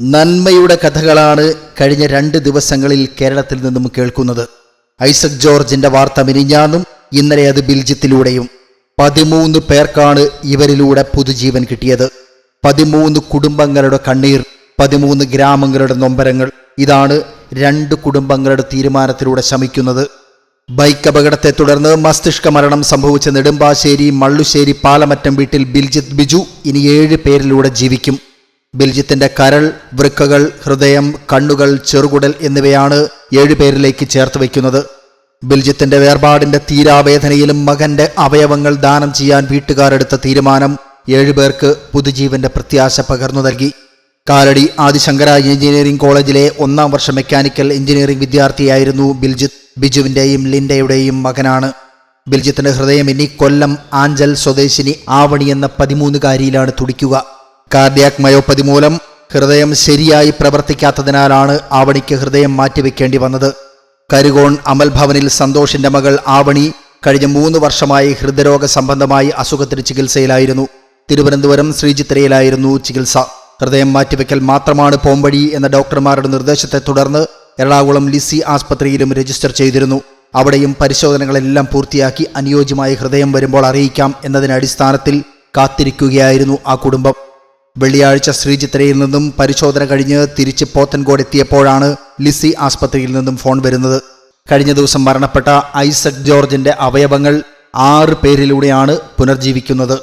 നന്മയുടെ കഥകളാണ് കഴിഞ്ഞ രണ്ട് ദിവസങ്ങളിൽ കേരളത്തിൽ നിന്നും കേൾക്കുന്നത്. ഐസക് ജോർജിന്റെ വാർത്ത മിനിഞ്ഞാന്നും ഇന്നലെ അത് ബിൽജിത്തിലൂടെയും പതിമൂന്ന് പേർക്കാണ് ഇവരിലൂടെ പുതുജീവൻ കിട്ടിയത്. പതിമൂന്ന് കുടുംബങ്ങളുടെ കണ്ണീർ പതിമൂന്ന് ഗ്രാമങ്ങളുടെ നൊമ്പരങ്ങൾ ഇതാണ് രണ്ട് കുടുംബങ്ങളുടെ തീരുമാനത്തിലൂടെ ശമിക്കുന്നത്. ബൈക്ക് അപകടത്തെ തുടർന്ന് മസ്തിഷ്ക മരണം സംഭവിച്ച നെടുമ്പാശ്ശേരി മള്ളുശ്ശേരി പാലമറ്റം വീട്ടിൽ ബിൽജിത്ത് ബിജു ഇനി ഏഴ് പേരിലൂടെ ജീവിക്കും. ബിൽജിത്തിന്റെ കരൾ വൃക്കകൾ ഹൃദയം കണ്ണുകൾ ചെറുകുടൽ എന്നിവയാണ് ഏഴുപേരിലേക്ക് ചേർത്ത് വയ്ക്കുന്നത്. ബെൽജിയത്തിന്റെ വേർപാടിന്റെ തീരാവേദനയിലും മകന്റെ അവയവങ്ങൾ ദാനം ചെയ്യാൻ വീട്ടുകാരെടുത്ത തീരുമാനം ഏഴുപേർക്ക് പുതുജീവന്റെ പ്രത്യാശ പകർന്നു നൽകി. കാലടി ആദിശങ്കര എഞ്ചിനീയറിംഗ് കോളേജിലെ ഒന്നാം വർഷ മെക്കാനിക്കൽ എഞ്ചിനീയറിംഗ് വിദ്യാർത്ഥിയായിരുന്നു ബിൽജിത്ത് ബിജുവിന്റെയും ലിൻഡയുടെയും മകനാണ്. ബിൽജിത്തിന്റെ ഹൃദയം ഇനി കൊല്ലം ആഞ്ചൽ സ്വദേശിനി ആവണി എന്ന പതിമൂന്നുകാരിയിലാണ് തുടിക്കുക. കാർഡിയാക് മയോപ്പതി മൂലം ഹൃദയം ശരിയായി പ്രവർത്തിക്കാത്തതിനാലാണ് ആവണിക്ക് ഹൃദയം മാറ്റിവെക്കേണ്ടി വന്നത്. കരുകോൺ അമൽ ഭവനിൽ സന്തോഷിന്റെ മകൾ ആവണി കഴിഞ്ഞ മൂന്ന് വർഷമായി ഹൃദയരോഗ സംബന്ധമായി അസുഖത്തിന് ചികിത്സയിലായിരുന്നു. തിരുവനന്തപുരം ശ്രീചിത്രയിലായിരുന്നു ചികിത്സ. ഹൃദയം മാറ്റിവെക്കൽ മാത്രമാണ് പോംവഴി എന്ന ഡോക്ടർമാരുടെ നിർദ്ദേശത്തെ തുടർന്ന് എറണാകുളം ലിസി ആസ്പത്രിയിലും രജിസ്റ്റർ ചെയ്തിരുന്നു. അവിടെയും പരിശോധനകളെല്ലാം പൂർത്തിയാക്കി അനുയോജ്യമായ ഹൃദയം വരുമ്പോൾ അറിയിക്കാം എന്നതിന്റെ അടിസ്ഥാനത്തിൽ കാത്തിരിക്കുകയായിരുന്നു ആ കുടുംബം. വെള്ളിയാഴ്ച ശ്രീചിത്രയിൽ നിന്നും പരിശോധന കഴിഞ്ഞ് തിരിച്ച് പോത്തൻകോട് എത്തിയപ്പോഴാണ് ലിസി ആസ്പത്രിയിൽ നിന്നും ഫോൺ വരുന്നത്. കഴിഞ്ഞ ദിവസം മരണപ്പെട്ട ഐസക് ജോർജിന്റെ അവയവങ്ങൾ ആറ് പേരിലൂടെയാണ് പുനർജീവിക്കുന്നത്.